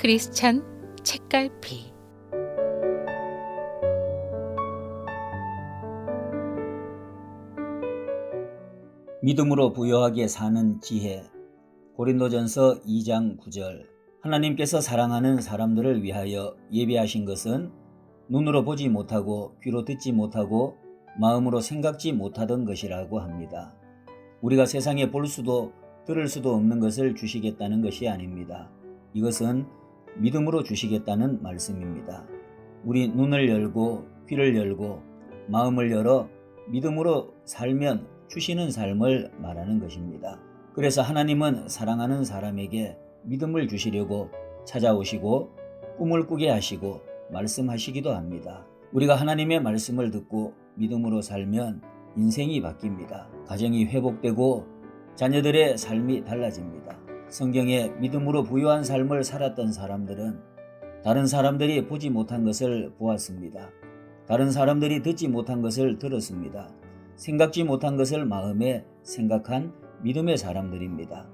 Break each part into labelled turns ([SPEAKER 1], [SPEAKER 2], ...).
[SPEAKER 1] 크리스찬 책갈피
[SPEAKER 2] 믿음으로 부여하게 사는 지혜. 고린도전서 2장 9절. 하나님께서 사랑하는 사람들을 위하여 예비하신 것은 눈으로 보지 못하고 귀로 듣지 못하고 마음으로 생각지 못하던 것이라고 합니다. 우리가 세상에 볼 수도 들을 수도 없는 것을 주시겠다는 것이 아닙니다. 이것은 믿음으로 주시겠다는 말씀입니다. 우리 눈을 열고 귀를 열고 마음을 열어 믿음으로 살면 주시는 삶을 말하는 것입니다. 그래서 하나님은 사랑하는 사람에게 믿음을 주시려고 찾아오시고 꿈을 꾸게 하시고 말씀하시기도 합니다. 우리가 하나님의 말씀을 듣고 믿음으로 살면 인생이 바뀝니다. 가정이 회복되고 자녀들의 삶이 달라집니다. 성경에 믿음으로 부유한 삶을 살았던 사람들은 다른 사람들이 보지 못한 것을 보았습니다. 다른 사람들이 듣지 못한 것을 들었습니다. 생각지 못한 것을 마음에 생각한 믿음의 사람들입니다.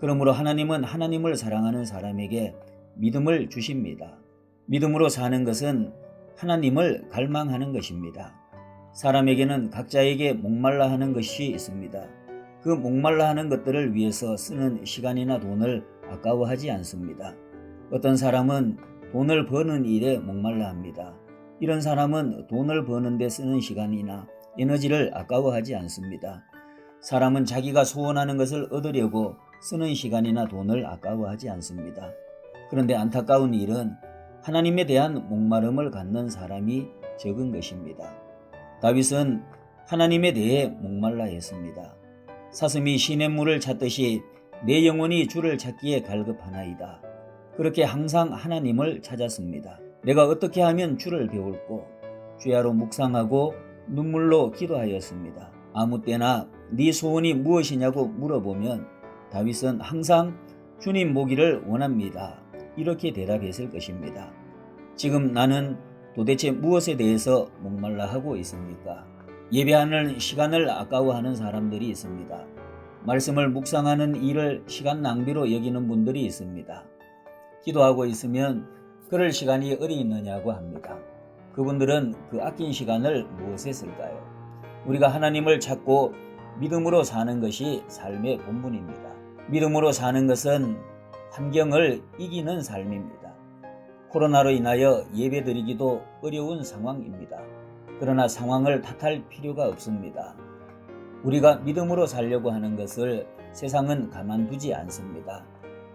[SPEAKER 2] 그러므로 하나님은 하나님을 사랑하는 사람에게 믿음을 주십니다. 믿음으로 사는 것은 하나님을 갈망하는 것입니다. 사람에게는 각자에게 목말라 하는 것이 있습니다. 그 목말라 하는 것들을 위해서 쓰는 시간이나 돈을 아까워하지 않습니다. 어떤 사람은 돈을 버는 일에 목말라 합니다. 이런 사람은 돈을 버는데 쓰는 시간이나 에너지를 아까워하지 않습니다. 사람은 자기가 소원하는 것을 얻으려고 쓰는 시간이나 돈을 아까워하지 않습니다. 그런데 안타까운 일은 하나님에 대한 목마름을 갖는 사람이 적은 것입니다. 다윗은 하나님에 대해 목말라 했습니다. 사슴이 시냇물을 찾듯이 내 영혼이 주를 찾기에 갈급하나이다. 그렇게 항상 하나님을 찾았습니다. 내가 어떻게 하면 주를 배울고 주야로 묵상하고 눈물로 기도하였습니다. 아무 때나 네 소원이 무엇이냐고 물어보면 다윗은 항상 주님 보기를 원합니다. 이렇게 대답했을 것입니다. 지금 나는 도대체 무엇에 대해서 목말라 하고 있습니까? 예배하는 시간을 아까워하는 사람들이 있습니다. 말씀을 묵상하는 일을 시간 낭비로 여기는 분들이 있습니다. 기도하고 있으면 그럴 시간이 어디 있느냐고 합니다. 그분들은 그 아낀 시간을 무엇에 쓸까요? 우리가 하나님을 찾고 믿음으로 사는 것이 삶의 본분입니다. 믿음으로 사는 것은 환경을 이기는 삶입니다. 코로나로 인하여 예배드리기도 어려운 상황입니다. 그러나 상황을 탓할 필요가 없습니다. 우리가 믿음으로 살려고 하는 것을 세상은 가만두지 않습니다.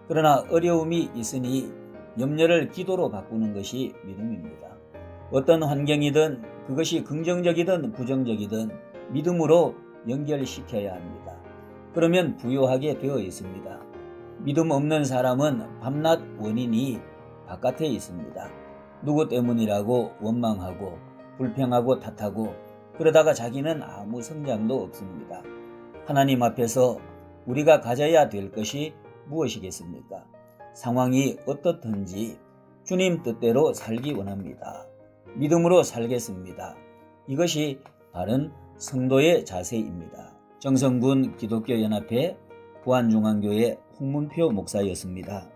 [SPEAKER 2] 그러나 어려움이 있으니 염려를 기도로 바꾸는 것이 믿음입니다. 어떤 환경이든 그것이 긍정적이든 부정적이든 믿음으로 연결시켜야 합니다. 그러면 부유하게 되어 있습니다. 믿음 없는 사람은 밤낮 원인이 바깥에 있습니다. 누구 때문이라고 원망하고 불평하고 탓하고 그러다가 자기는 아무 성장도 없습니다. 하나님 앞에서 우리가 가져야 될 것이 무엇이겠습니까? 상황이 어떻든지 주님 뜻대로 살기 원합니다. 믿음으로 살겠습니다. 이것이 바른 성도의 자세입니다. 정성군 기독교 연합회 부안중앙교회 홍문표 목사였습니다.